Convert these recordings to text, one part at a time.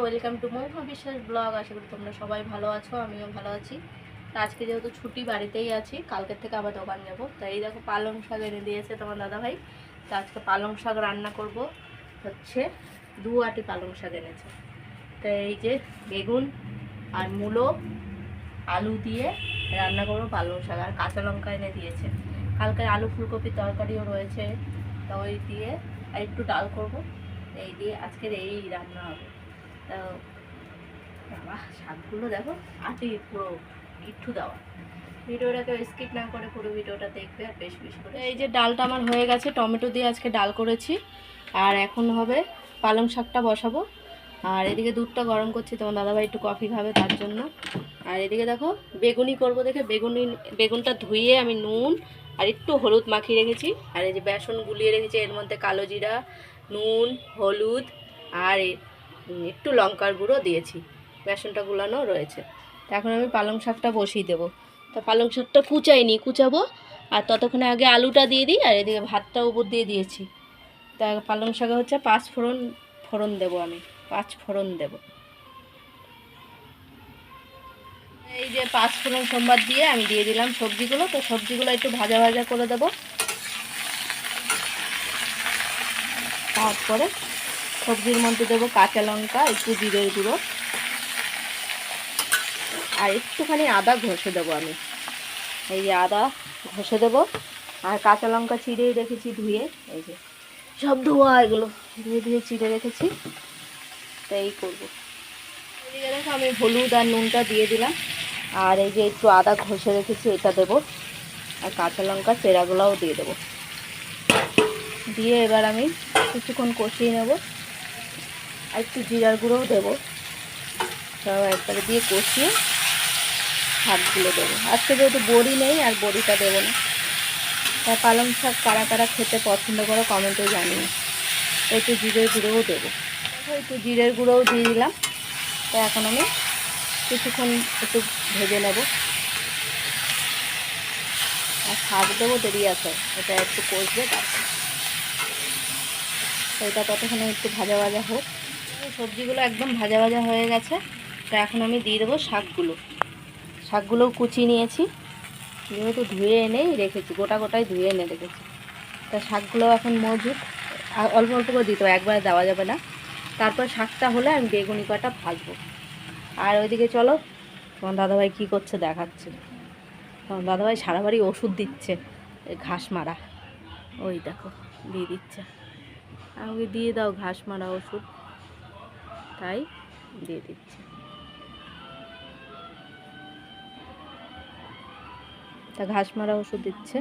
Welcome to মৌমা বিশ্বাস blog আশা করি তোমরা সবাই ভালো আছো, আমিও ভালো আছি। তো আজকে যেহেতু ছুটি বাড়িতেই আছি, কালকের থেকে আবার দোকান যাব। তো এই দেখো পালং শাক এনে দিয়েছে তোমার দাদাভাই। তো আজকে পালং শাক রান্না করব, হচ্ছে দু আটি পালং শাক এনেছে। তো এই যে বেগুন আর মূলো, আলু দিয়ে রান্না করব পালং শাক। আর কাঁচা লঙ্কা এনে দিয়েছে। কালকে আলু ফুলকপির তরকারিও রয়েছে। তো ওই দিয়ে আর একটু ডাল করব। এই দিয়ে আজকের এই রান্না হবে। শাকগুলো দেখো আটি পুরো ইট্টু দেওয়া। না করে পুরো দেখবে আর বেশি বেশি করে এই যে ডালটা আমার হয়ে গেছে, টমেটো দিয়ে আজকে ডাল করেছি। আর এখন হবে পালং শাকটা বসাবো। আর এদিকে দুধটা গরম করছি, তোমার দাদাভাই একটু কফি খাবে তার জন্য। আর এদিকে দেখো, বেগুনি করব দেখে, বেগুনি, বেগুনটা ধুয়ে আমি নুন আর একটু হলুদ মাখিয়ে রেখেছি। আর এই যে বেসন গুলিয়ে রেখেছি, এর মধ্যে কালো জিরা, নুন, হলুদ আর একটু লঙ্কার গুঁড়ো দিয়েছি, বেসনটা গুলানো রয়েছে। এখন আমি পালং শাকটা বসিয়ে দেবো। তো পালং শাকটা কুচাইনি, কুচাবো, আর ততক্ষণে আগে আলুটা দিয়ে দিই, আর এদিকে ভাতটা উপর দিয়ে দিয়েছি। তা পালং শাকে হচ্ছে পাঁচ ফোড়ন ফোড়ন দেবো আমি, পাঁচ ফোড়ন দেবো। এই যে পাঁচ ফোড়ন সোমবার দিয়ে আমি দিয়ে দিলাম সবজিগুলো, তো সবজিগুলো একটু ভাজা ভাজা করে দেবো। তারপরে সবজির মধ্যে দেবো কাঁচা লঙ্কা, একটু জিরের গুঁড়ো। আর একটুখানি আদা ঘষে দেবো আমি। এই যে আদা ঘষে দেবো। আর কাঁচা লঙ্কা চিড়েই রেখেছি ধুয়ে, এই যে সব ধোয়া এগুলো, ধুয়ে ধুয়ে চিড়ে রেখেছি। তো এই করব দেখো আমি হলুদ আর নুনটা দিয়ে দিলাম। আর এই যে একটু আদা ঘষে রেখেছি, এটা দেবো। আর কাঁচা লঙ্কা চেরাগুলোও দিয়ে দেবো। দিয়ে এবার আমি কিছুক্ষণ কষিয়ে নেব। আর একটু জিরার গুঁড়োও দেবো। সব একবারে দিয়ে কষিয়ে শাকগুলো দেবো। আজকে যেহেতু বড়ি নেই, আর বড়িটা দেবো না। তা পালং শাক কারা কারা খেতে পছন্দ করো কমেন্টে জানিয়ে একটু জিরের গুঁড়োও দেবো। একটু জিরের গুঁড়োও দিয়ে দিলাম। তো এখন আমি কিছুক্ষণ একটু ভেজে নেব। আর শাক দেবো, দেরি আছে। এটা একটু কষবে, তারপর। এটা ততক্ষণে একটু ভাজা ভাজা হোক। সবজিগুলো একদম ভাজা ভাজা হয়ে গেছে। তো এখন আমি দিয়ে দেবো শাকগুলো। শাকগুলোও কুচিয়ে নিয়েছি। যেহেতু ধুয়ে এনেই রেখেছি, গোটা গোটাই ধুয়ে এনে রেখেছি। তা শাকগুলো এখন আর অল্প অল্প করে দিতে হবে, একবারে দেওয়া যাবে না। তারপর শাকটা হলে আমি বেগুনি কটা ভাজবো। আর ওইদিকে চলো, তোমার দাদাভাই কী করছে দেখাচ্ছে। তোমার দাদাভাই সারা বাড়ি ওষুধ দিচ্ছে ঘাস মারা। ওই দেখো, দিয়ে দিচ্ছে। আমাকে দিয়ে দাও ঘাস মারা ওষুধ। তাই দিয়ে দিচ্ছে। তা ঘাস মারা ওষুধ দিচ্ছে।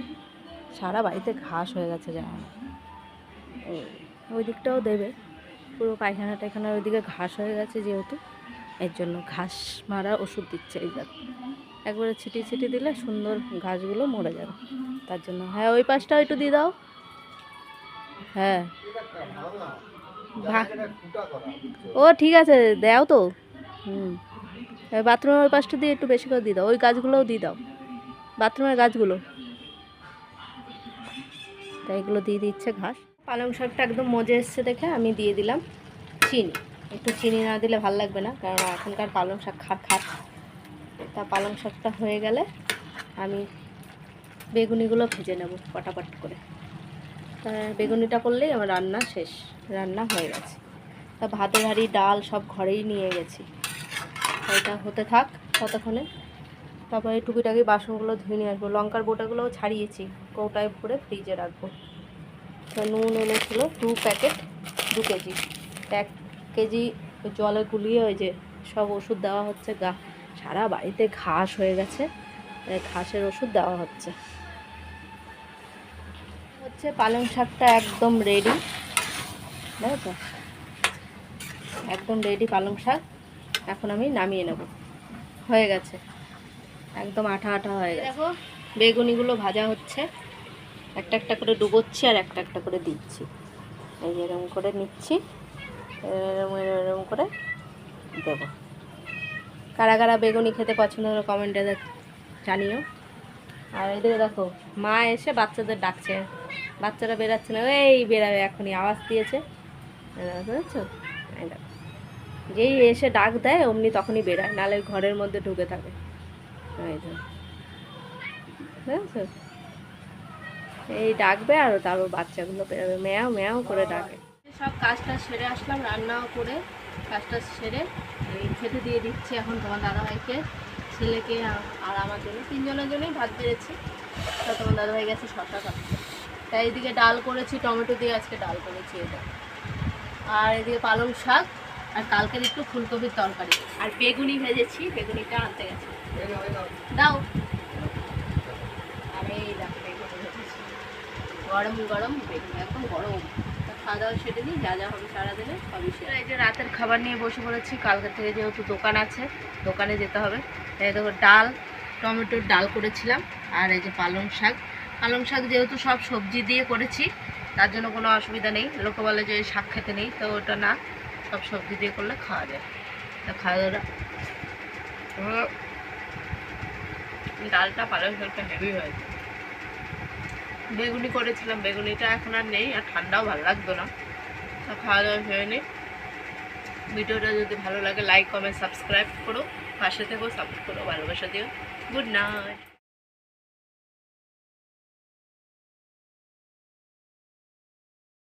সারা বাড়িতে ঘাস হয়ে গেছে যা ওই দিকটাও দেবে। পুরো পায়খানা টায়খানা ওইদিকে ঘাস হয়ে গেছে যেহেতু। এর জন্য ঘাস মারা ওষুধ দিচ্ছে এই দেখো একবারে ছিটিয়ে ছিটিয়ে দিলে সুন্দর ঘাসগুলো মরে যাবে। তার জন্য হ্যাঁ ওই পাশটাও একটু দিয়ে দাও। হ্যাঁ। ও ঠিক আছে দাও তো। হুম। বাথরুমের ওই পাশটা দিয়ে একটু বেশি করে দিয়ে দাও। ওই গাছগুলোও দিয়ে দাও। বাথরুমের গাছগুলো। তাই এগুলো দিয়ে দিচ্ছে ঘাস। পালং শাকটা একদম মজে এসছে দেখে আমি দিয়ে দিলাম চিনি। একটু চিনি না দিলে ভালো লাগবে না কারণ এখনকার পালং শাক খাট খাট তা পালং শাকটা হয়ে গেলে আমি বেগুনিগুলো ভেজে নেব পটাপট করে। বেগুনিটা করলেই আমার রান্না শেষ, রান্না হয়ে গেছে। তা ভাতের হাঁড়ি ডাল সব ঘরেই নিয়ে গেছি। এটা হতে থাক ততক্ষণে। তারপরে টুকিটাকি বাসনগুলো ধুয়ে নিয়ে আসব। লঙ্কার বোটাগুলোও ছাড়িয়েছি, কৌটায় ভরে ফ্রিজে রাখব। তো নুন এনেছিল দু প্যাকেট, দু কেজি। এক কেজি জলে গুলিয়ে ওই যে সব ওষুধ দেওয়া হচ্ছে, গা সারা বাড়িতে ঘাস হয়ে গেছে। ঘাসের ওষুধ দেওয়া হচ্ছে। হচ্ছে পালং শাকটা একদম রেডি দেখো তো? একদম রেডি পালং শাক। এখন আমি নামিয়ে নেব। হয়ে গেছে। একদম আঠা আঠা হয়ে গেছে। দেখো। বেগুনিগুলো ভাজা হচ্ছে। একটা একটা করে ডুবোচ্ছি আর একটা একটা করে দিচ্ছি। এই এরকম করে নিচ্ছি। এরকম এরকম করে দেবো। কারা কারা বেগুনি খেতে পছন্দ করে কমেন্টে জানিও। আর এদিকে দেখো মা এসে বাচ্চাদের ডাকছে। বাচ্চারা বেরাচ্ছে না। এই বেরাবে, এখনই আওয়াজ দিয়েছে। বুঝেছ যেই এসে ডাক দেয়, অমনি তখনই বেরায়, নালে ঘরের মধ্যে ঢুকে থাকে। এই ডাকবে আর তারপর বাচ্চাগুলো বেরোবে। ম্যাও ম্যাও করে ডাকে। সব কাজটা সেরে আসলাম, রান্নাও করে কাজটা সেরে এই খেতে দিয়ে দিচ্ছি এখন তোমার দাদাভাইকে, ছেলেকে আর আমার জন্য। তিনজনের জন্যই ভাত বেড়েছি। তোমার দাদাভাই গেছে শশা কাটতে তাই এদিকে ডাল করেছি, টমেটো দিয়ে আজকে ডাল করেছি এটা। আর এদিকে পালং শাক, আর কালকের একটু ফুলকপির তরকারি। আর বেগুনি ভেজেছি, বেগুনিটা আনতে গেছে। দাও। আর, এই গরম গরম, বেগুনি এখন গরম। খাওয়া দাওয়া যা যা হবে সবই সেরে এই যে রাতের খাবার নিয়ে বসে পড়েছি, কালকে থেকে যেহেতু দোকান আছে, দোকানে যেতে হবে। দেখো, ডাল, টমেটোর ডাল করেছিলাম, আর এই যে পালং শাক পালং শাক যেহেতু সব সবজি দিয়ে করেছি, তার জন্য কোনো অসুবিধা নেই। লোকে বলে যে শাক খেতে নেই, তো ওটা না, সব সবজি দিয়ে করলে খাওয়া যায়। তা খাওয়া দাওয়া ডালটা পালং শাকটা হেভি হয়েছে বেগুনি করেছিলাম, বেগুনিটা এখন আর নেই, আর ঠান্ডাও ভালো লাগতো না। তা খাওয়া দাওয়া হয়ে নিই ভিডিওটা যদি ভালো লাগে লাইক কমেন্ট সাবস্ক্রাইব করো। পাশে থেকেও সাপোর্ট করো, ভালোবাসা দিও। Good night